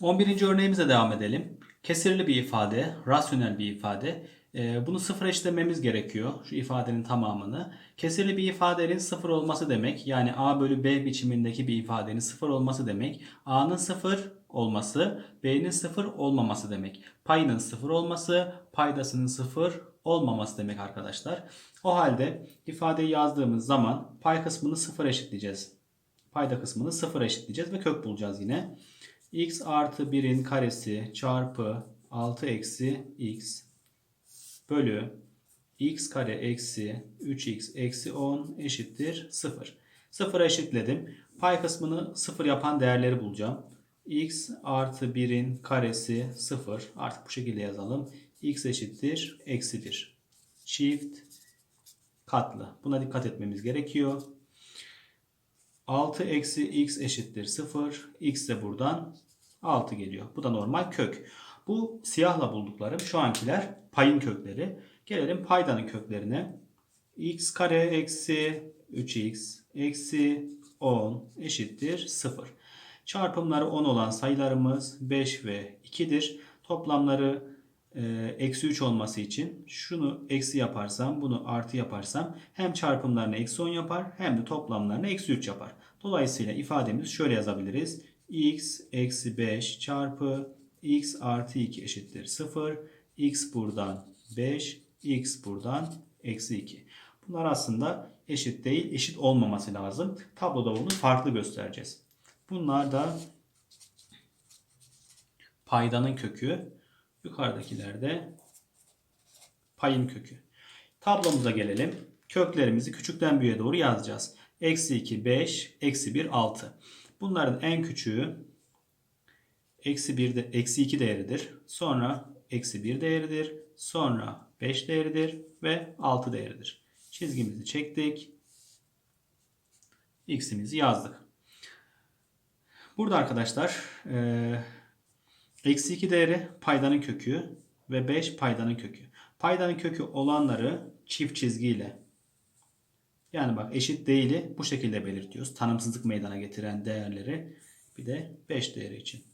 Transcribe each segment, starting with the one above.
11. örneğimize devam edelim. Kesirli bir ifade, rasyonel bir ifade. Ee, Bunu sıfır eşitlememiz gerekiyor. Şu ifadenin tamamını. Kesirli bir ifadenin sıfır olması demek. Yani a bölü b biçimindeki bir ifadenin sıfır olması demek. a'nın sıfır olması, b'nin sıfır olmaması demek. Payının sıfır olması, paydasının sıfır olmaması demek arkadaşlar. O halde ifadeyi yazdığımız zaman pay kısmını sıfır eşitleyeceğiz. Payda kısmını sıfır eşitleyeceğiz ve kök bulacağız yine. X artı 1'in karesi çarpı 6 eksi x bölü x kare eksi 3x eksi 10 eşittir 0. 0'a eşitledim. Pay kısmını 0 yapan değerleri bulacağım. x artı 1'in karesi 0. Artık bu şekilde yazalım. x eşittir eksi 1. Çift katlı. Buna dikkat etmemiz gerekiyor. 6 eksi x eşittir 0. x de buradan 6 geliyor. Bu da normal kök. Bu siyahla bulduklarım şu ankiler payın kökleri. Gelelim paydanın köklerine. x kare eksi 3x eksi 10 eşittir 0. Çarpımları 10 olan sayılarımız 5 ve 2'dir. Toplamları eksi 3 olması için şunu eksi yaparsam bunu artı yaparsam hem çarpımlarını eksi 10 yapar hem de toplamlarını eksi 3 yapar. Dolayısıyla ifademizi şöyle yazabiliriz. x eksi 5 çarpı x artı 2 eşittir 0. x buradan 5, x buradan eksi 2. Bunlar aslında eşit değil, eşit olmaması lazım. Tabloda bunu farklı göstereceğiz. Bunlar da paydanın kökü. Yukarıdakiler de payın kökü. Tablomuza gelelim. Köklerimizi küçükten büyüğe doğru yazacağız. Eksi 2, 5, eksi 1, 6. Bunların en küçüğü eksi 1 de, eksi 2 değeridir. Sonra eksi 1 değeridir. Sonra 5 değeridir ve 6 değeridir. Çizgimizi çektik. X'imizi yazdık. Burada arkadaşlar eee Eksi 2 değeri paydanın kökü ve 5 paydanın kökü. Paydanın kökü olanları çift çizgiyle yani bak eşit değili bu şekilde belirtiyoruz. Tanımsızlık meydana getiren değerleri bir de 5 değeri için.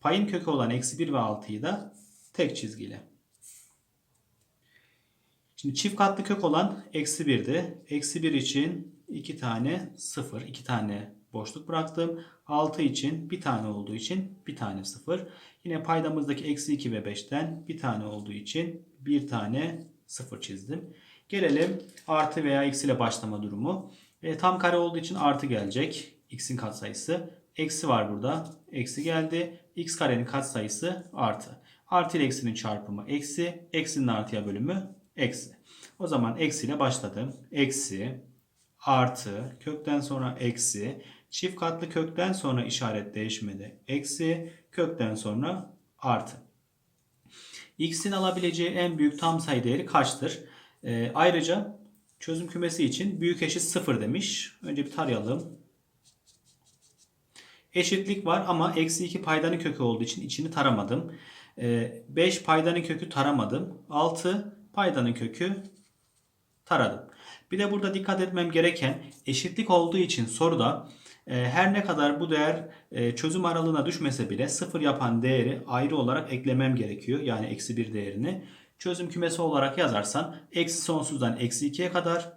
Payın kökü olan eksi 1 ve 6'yı da tek çizgiyle. Şimdi çift katlı kök olan eksi 1'de. Eksi 1 için 2 tane 0, 2 tane boşluk bıraktım. 6 için bir tane olduğu için bir tane 0. Yine paydamızdaki eksi 2 ve 5'ten bir tane olduğu için bir tane 0 çizdim. Gelelim artı veya eksi ile başlama durumu. E, tam kare olduğu için artı gelecek. X'in katsayısı. Eksi var burada. Eksi geldi. X karenin katsayısı artı. Artı ile eksinin çarpımı eksi. Eksinin artıya bölümü eksi. O zaman eksi ile başladım. Eksi, artı, kökten sonra eksi, çift katlı kökten sonra işaret değişmedi. Eksi, kökten sonra artı. X'in alabileceği en büyük tam sayı değeri kaçtır? Ee, ayrıca çözüm kümesi için büyük eşit 0 demiş. Önce bir tarayalım. Eşitlik var ama eksi 2 paydanın kökü olduğu için içini taramadım. 5 ee, paydanın kökü taramadım. 6 paydanın kökü taradım. Bir de burada dikkat etmem gereken eşitlik olduğu için soruda e, her ne kadar bu değer e, çözüm aralığına düşmese bile sıfır yapan değeri ayrı olarak eklemem gerekiyor. Yani eksi 1 değerini. Çözüm kümesi olarak yazarsan eksi sonsuzdan eksi 2'ye kadar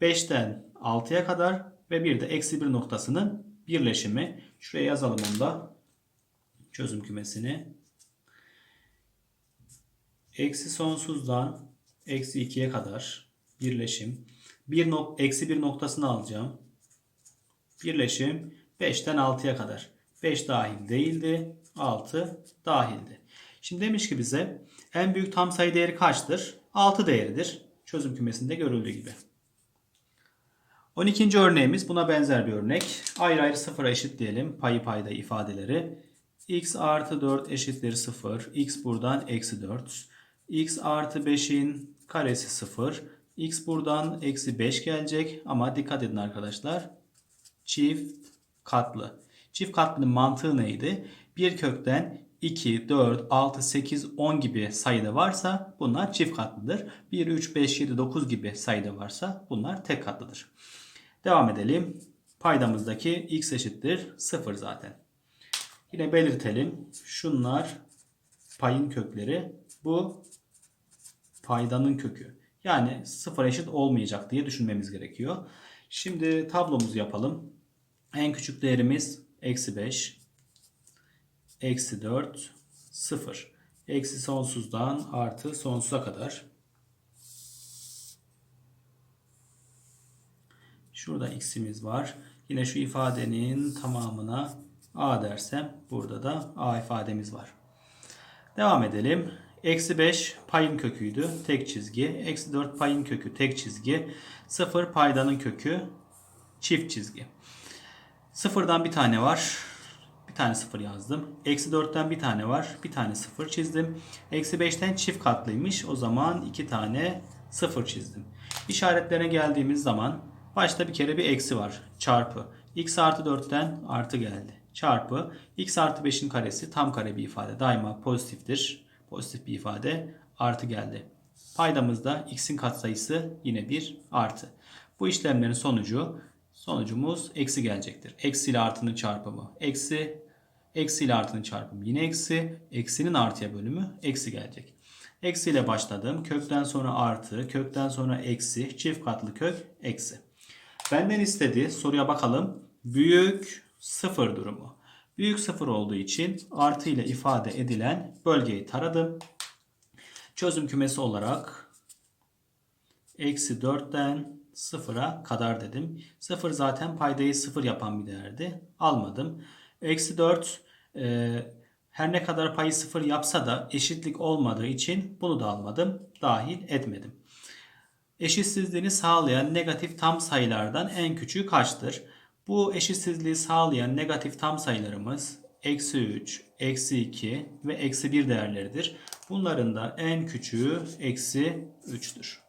5'ten 6'ya kadar ve bir de eksi 1 noktasının birleşimi. Şuraya yazalım onu da. Çözüm kümesini. Eksi sonsuzdan eksi 2'ye kadar birleşim. Bir nok eksi 1 noktasını alacağım. Birleşim 5'ten 6'ya kadar. 5 dahil değildi. 6 dahildi. Şimdi demiş ki bize en büyük tam sayı değeri kaçtır? 6 değeridir. Çözüm kümesinde görüldüğü gibi. 12. örneğimiz buna benzer bir örnek. Ayrı ayrı sıfıra eşitleyelim payı payda ifadeleri. x artı 4 eşittir 0. x buradan eksi 4. x artı 5'in karesi 0. x buradan eksi 5 gelecek ama dikkat edin arkadaşlar. Çift katlı. Çift katlının mantığı neydi? Bir kökten 2, 4, 6, 8, 10 gibi sayıda varsa bunlar çift katlıdır. 1, 3, 5, 7, 9 gibi sayıda varsa bunlar tek katlıdır. Devam edelim. Paydamızdaki x eşittir 0 zaten. Yine belirtelim. Şunlar payın kökleri. Bu paydanın kökü. Yani sıfır eşit olmayacak diye düşünmemiz gerekiyor. Şimdi tablomuzu yapalım. En küçük değerimiz eksi 5, eksi 4, 0. Eksi sonsuzdan artı sonsuza kadar. Şurada x'imiz var. Yine şu ifadenin tamamına a dersem burada da a ifademiz var. Devam edelim. Eksi 5 payın köküydü. Tek çizgi. Eksi 4 payın kökü. Tek çizgi. 0 paydanın kökü. Çift çizgi. Sıfırdan bir tane var. Bir tane sıfır yazdım. Eksi 4'ten bir tane var. Bir tane sıfır çizdim. Eksi 5'ten çift katlıymış. O zaman iki tane sıfır çizdim. İşaretlerine geldiğimiz zaman başta bir kere bir eksi var. Çarpı. x artı 4'ten artı geldi. Çarpı. x artı 5'in karesi tam kare bir ifade. Daima pozitiftir. Pozitif bir ifade. Artı geldi. Paydamızda x'in katsayısı yine bir artı. Bu işlemlerin sonucu sonucumuz eksi gelecektir. Eksi ile artının çarpımı eksi, eksi ile artının çarpımı yine eksi, eksinin artıya bölümü eksi gelecek. Eksi ile başladım. Kökten sonra artı, kökten sonra eksi, çift katlı kök eksi. Benden istediği soruya bakalım. Büyük sıfır durumu. Büyük sıfır olduğu için artı ile ifade edilen bölgeyi taradım. Çözüm kümesi olarak eksi 4'ten 0'a kadar dedim. 0 zaten paydayı 0 yapan bir değerdi. Almadım. Eksi 4 e, her ne kadar payı 0 yapsa da eşitlik olmadığı için bunu da almadım. Dahil etmedim. Eşitsizliğini sağlayan negatif tam sayılardan en küçüğü kaçtır? Bu eşitsizliği sağlayan negatif tam sayılarımız eksi 3, eksi 2 ve eksi 1 değerleridir. Bunların da en küçüğü eksi 3'tür.